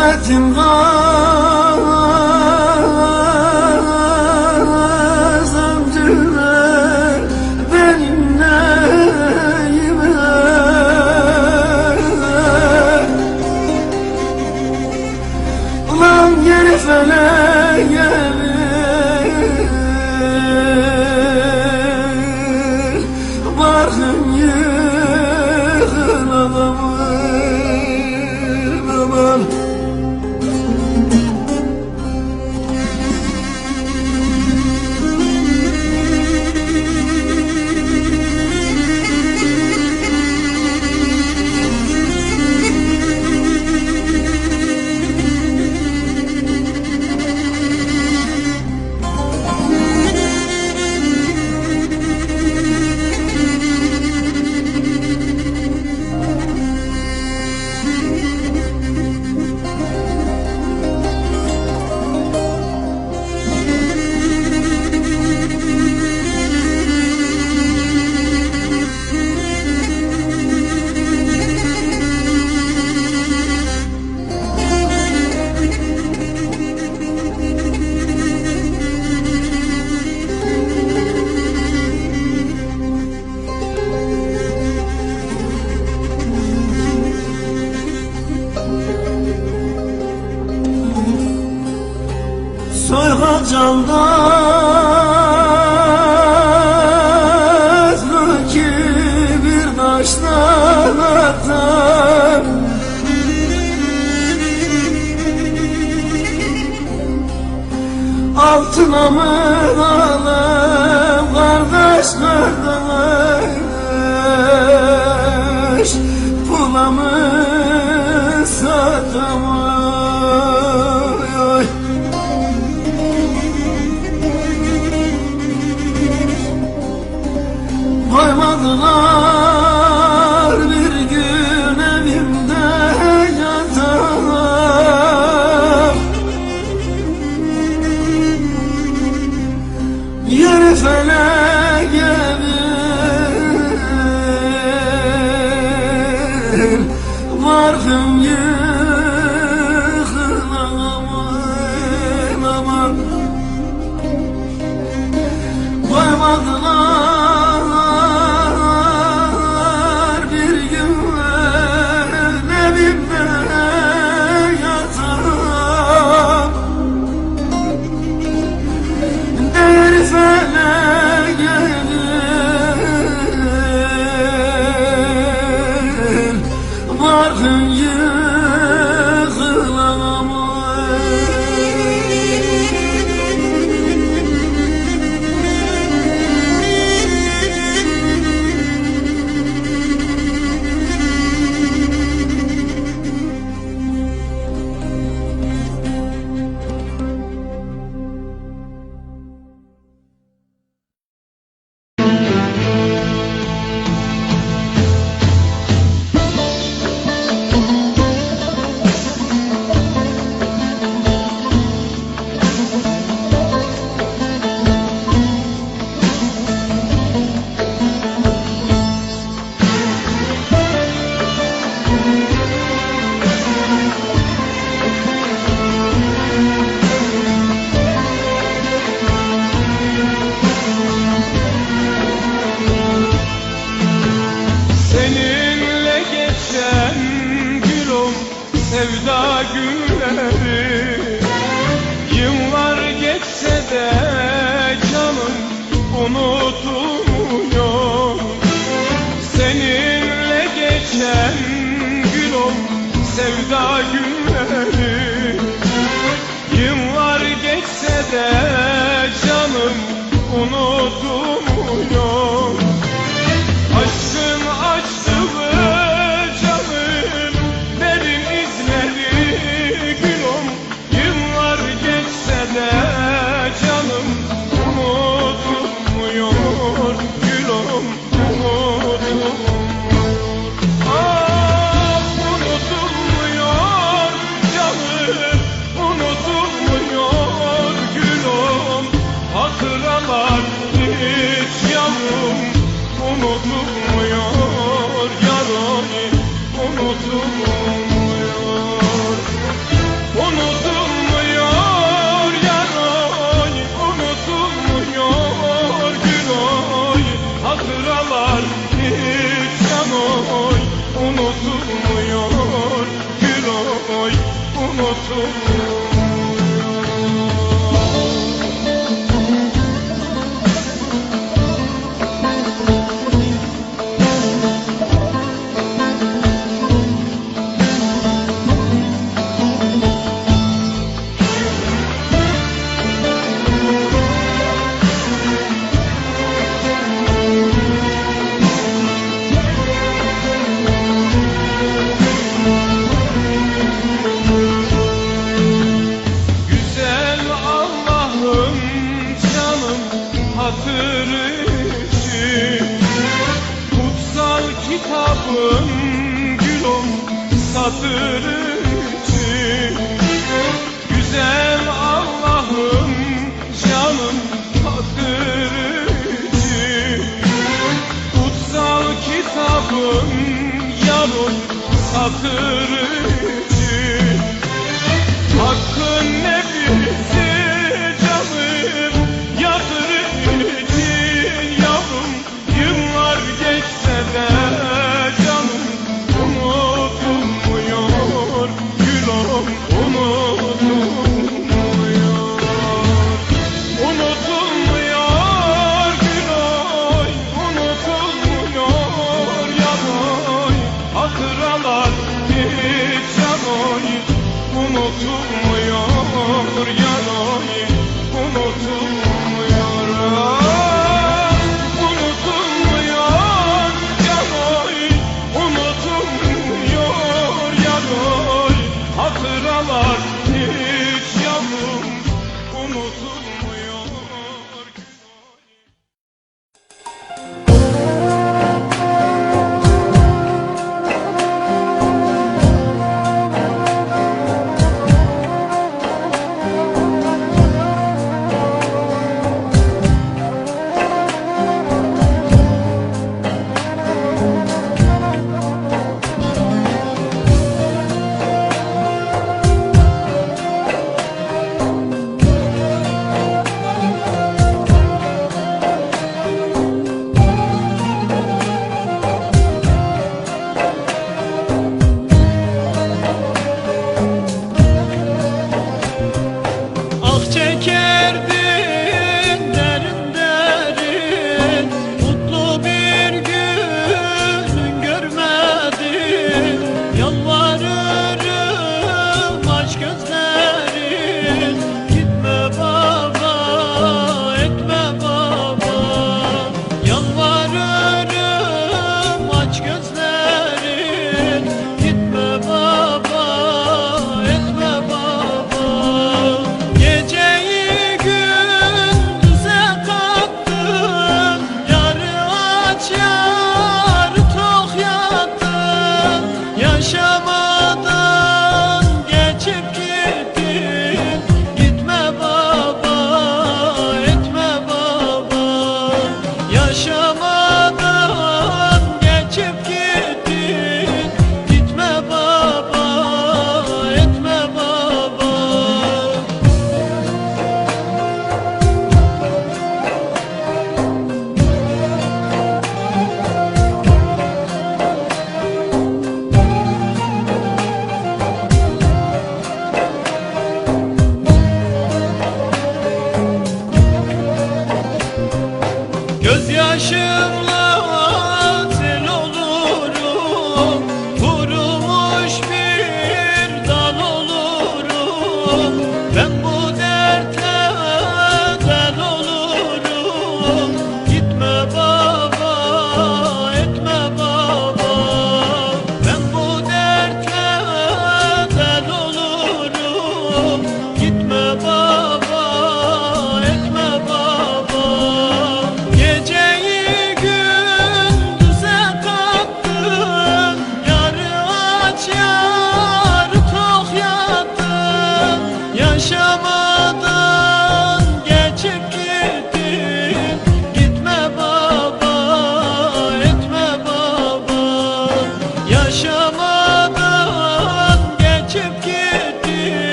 rahmetin var. soyga caldaz Ki bir taşlar Altına mı alalım kardeş kardeş adına da gün hatırı Kutsal kitabım gülüm satırı Güzel Allah'ım canım hatırı Kutsal kitabım yanım satırı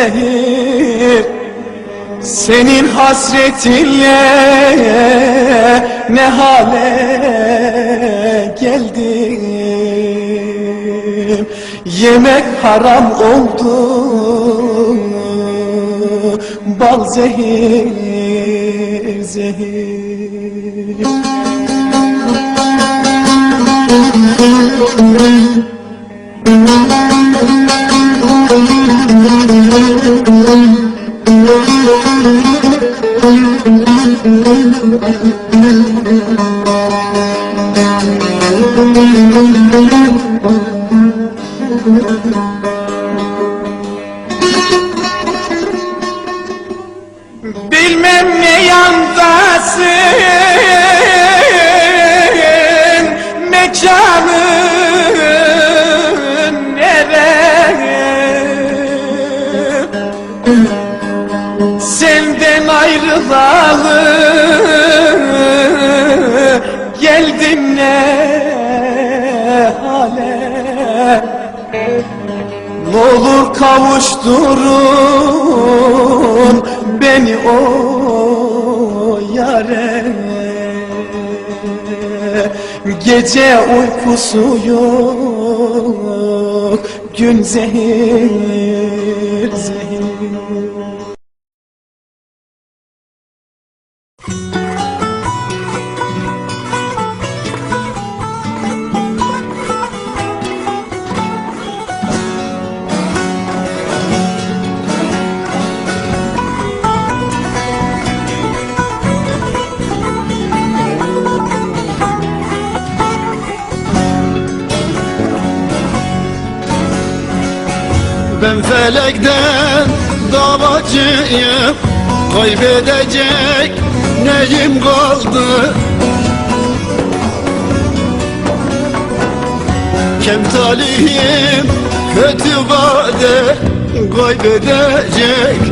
zehir senin hasretinle ne hale geldim? Yemek haram oldu Bal zehir zehir Bilmem ne yandasın Mekanın olur kavuşturun beni o yare. Gece uykusu yok Gün zehir Ben felekten davacıyım. Kaybedecek neyim kaldı? Kem talihim kötü vade Kaybedecek